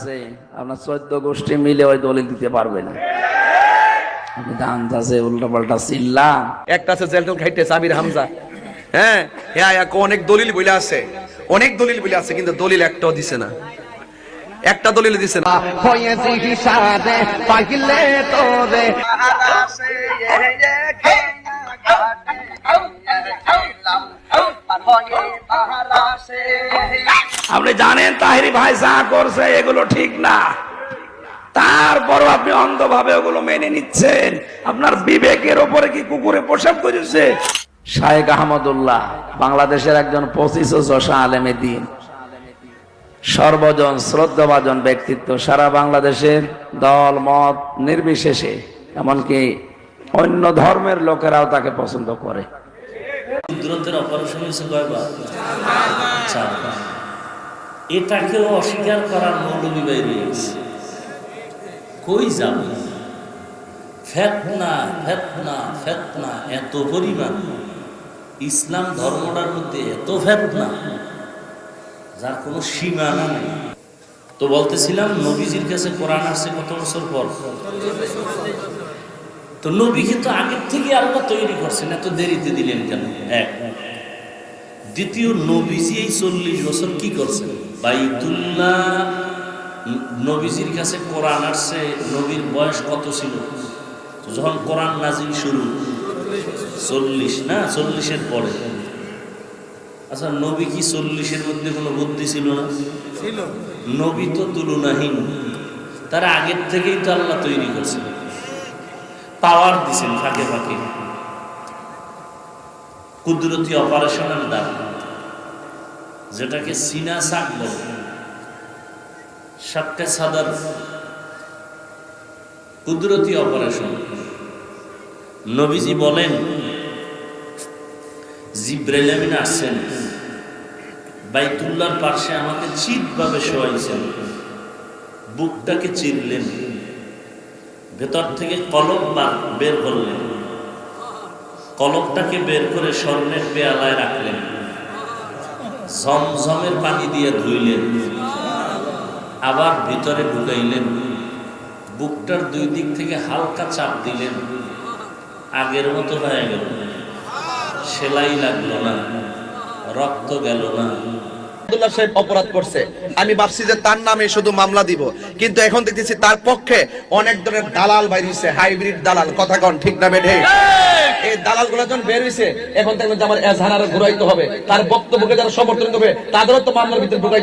আছে আপনার চোদ্দ গোষ্ঠী মিলে ওই দলিল দিতে পারবে না ধান চাষে একটা আছে জেলটল খাইতেছে আমির হামজা হ্যাঁ হ্যাঁ এক অনেক দলিল বলে আছে অনেক দলিল বলে আছে কিন্তু দলিল একটাও দিছে না একটা দলিল দিছে না হয়েছি হিসাবে পাগলে তোরে আপনি জানেন, তাহিরি ভাই যা করছে, এগুলো ঠিক না। তারপরও আপনি অন্ধভাবে ওগুলো মেনে নিচ্ছেন। আপনার বিবেকের ওপরে কি কুকুরে প্রসাব করেছে? শাহেক আহমদুল্লাহ, বাংলাদেশের একজন পঁচিশ যশা আলেমে দিন। সর্বজন শ্রদ্ধাভাজন ব্যক্তিত্ব সারা বাংলাদেশের দল, মত নির্বিশেষে, এমনকি অন্য ধর্মের লোকেরাও তাকে পছন্দ করে। অপারেশন হয়েছে এটাকেও অস্বীকার করার মৌলবী বাইরে গেছে। কই যাবে? ফেতনা ফেতনা ফেতনা, এত পরিমাণ। ইসলাম ধর্মটার মধ্যে এত ফেতনা, যার কোনো সীমানা নেই। তো বলতেছিলাম, নবীজির কাছে কোরআন আসছে কত বছর পর? তো নবী কিন্তু আগের থেকে আল্লাহ তৈরি করছেন, এত দেরিতে দিলেন কেন? এক। দ্বিতীয়, নবীজি এই চল্লিশ বছর কি করছেন? বাইতুল্লাহ নবীজির কাছে কোরআন আসছে নবীর বয়স কত ছিল? যখন কোরআন নাজিল শুরু চল্লিশ না? চল্লিশের পরে। আচ্ছা নবী কি চল্লিশের মধ্যে কোনো বুদ্ধি ছিল না? ছিল। নবী তো তুলনাহীন। তারা আগের থেকেই তো আল্লাহ তৈরি করছেন। পাওয়ার দিছেন ফাঁকে ফাঁকে। কুদরতি অপারেশনের দ্বার যেটাকে সিনা শাক বলে। সাতটা সাদার কুদরতি অপারেশন। নবীজি বলেন জিব্রাইল আমিন আসছেন। বাইতুল্লার পাশে আমাকে চিৎভাবে শোয়াইছেন। বুকটাকে চিরলেন। ভেতর থেকে কলম বার- বের করলেন। কলমটাকে বের করে স্বর্ণের পেয়ালায় রাখলেন। ঝমঝমের পানি দিয়ে ধুইলেন। আবার ভিতরে ঢুকাইলেন। বুকটার দুই দিক থেকে হালকা চাপ দিলেন। আগের মতো হয়ে গেল। সেলাই লাগল না। রক্ত গেল না। আব্দুল্লাহ সাহেব অপরাধ করছে। আমি ভাবছি যে তার নামে শুধু মামলা দিব। কিন্তু এখন দেখতেছি তার পক্ষে অনেক ধরনের দালাল বাইর হয়েছে হাইব্রিড দালাল। কথা কন ঠিক না বেঠে? এই! দালালগুলো যখন বের হয়েছে এখন দেখবেন যে আমার এজহার ঘুরাইতে হবে। তার বক্তব্যকে যারা সমর্থন করবে তাদেরও তো মামলার ভিতরে ঢুকাই